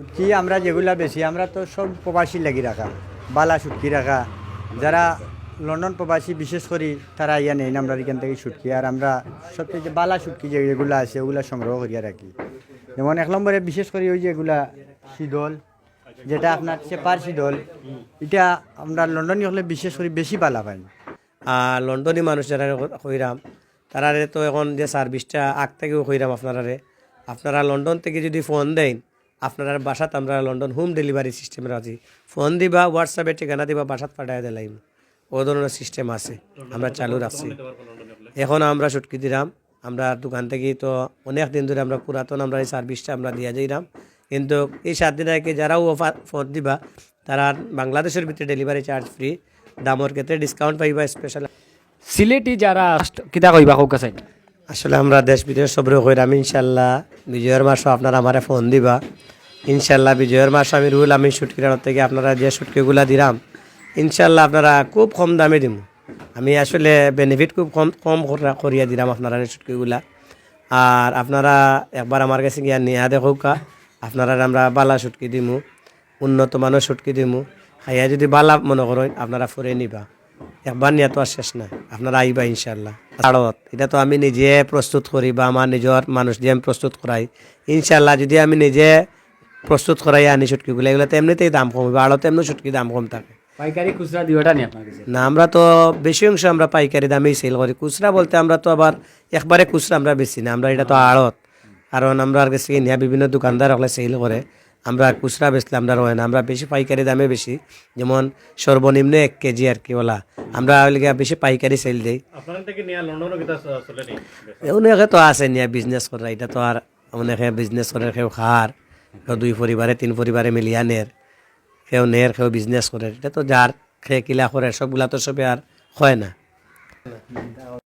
কি আমরা যেগুলা বেশি, আমরা তো সব প্রবাসী লাগি রাখা, বালা সুটকি রাখা। যারা লন্ডন প্রবাসী, বিশেষ করে তারা ইয়া নেই আমরা এখান থেকে সুটকি। আর আমরা সবচেয়ে যে বালা সুটকি যেগুলো আছে, ওগুলা সংগ্রহ করিয়া রাখি। যেমন এক নম্বরে বিশেষ করে ওই যেগুলা শীতল, যেটা আপনার চেপার শীতল, এটা আমরা লন্ডনে হলে বিশেষ করে বেশি বালা পাই। আর লন্ডনী মানুষ যারা কইরাম তারারে তো এখন যে সার্ভিসটা আগ থেকেও কইরাম আপনারারে। আপনারা লন্ডন থেকে যদি ফোন দেন আপনারা বাসাত আমরা লন্ডন হোম ডেলিভারি সিস্টেম আছি। ফোন দিবা হোয়াটসঅ্যাপে ঠিকানা দিবা বাসাত পাঠাই দিলাম ও ধরনের সিস্টেম আছে। আমরা চালু রাখছি। এখন আমরা ছুটকি দিলাম আমরা দোকান থেকে তো অনেক দিন ধরে আমরা পুরাতন আমরা এই সার্ভিসটা আমরা দিয়া যাইলাম কিন্তু এই সাত দিন আগে যারাও অফার ফোন দিবা তারা বাংলাদেশের ভিতরে ডেলিভারি চার্জ ফ্রি দামর ক্ষেত্রে ডিসকাউন্ট পাইবা স্পেশাল সিলেটি যারা কিতা কইবা হোক আছে? আসলে আমরা দেশ বিদেশ সবরে কইরাম ইনশাল্লাহ। বিজয়ের মাসও আপনারা আমারে ফোন দিবা। ইনশাল্লাহ বিজয়ের মাস আমি রুল আমি সুটকিরানোর থেকে আপনারা যে সুটকিগুলা দিলাম ইনশাল্লাহ আপনারা খুব কম দামে দিম। আমি আসলে বেনিফিট খুব কম কম করা- করিয়া দিলাম আপনারা সুটকিগুলা। আর আপনারা একবার আমার কাছে গিয়া নিয়া দেখুকা আপনারা আমরা বালা সুটকি দিমু, উন্নত মানের সুটকি দিমু। খাইয়া যদি বালা মনে করেন, আপনারা ফুরে নিবা। একবার নিয়ে তো আর শেষ নাই, আপনারা আইবা ইনশাল্লাহ। আড়ত, এটা তো আমি নিজে প্রস্তুত করি বা আমার নিজের মানুষ দিয়ে আমি প্রস্তুত করাই। ইনশাল্লাহ যদি আমি নিজে প্রস্তুত করাই আনি সুটকিগুলো এগুলো তো এমনিতেই দাম কমবে আড়তে এমনি সুটকি দাম কম থাকে। পাইকারি খুচরা দিওটা নি আপনার কাছে? না আমরা তো বেশি অংশ আমরা পাইকারি দামেই সেল করি। খুচরা বলতে আমরা তো আবার একবারে খুচরা আমরা বেশি না আমরা এটা তো আড়ত। কারণ আমরা আর কাছে নিয়ে বিভিন্ন দোকানদার হলে সেল করে আমরা খুচরা বেচলে আমরা হয় না আমরা বেশি পাইকারি দামে বেশি। যেমন সর্বনিম্ন এক কেজি আর কি ওলা আমরা ওইলিগে বেশি পাইকারি সেল দিই। নিয়ে অনেকে তো আছে নিয়ে বিজনেস করে এটা তো আর অনেকে বিজনেস করে কেউ খার। কেউ দুই পরিবারে, তিন পরিবারে মিলিয়া নের কেউ নের কেউ বিজনেস করে এটা তো যার খেয়ে কিলা করে সবগুলা তো সবে আর হয় না।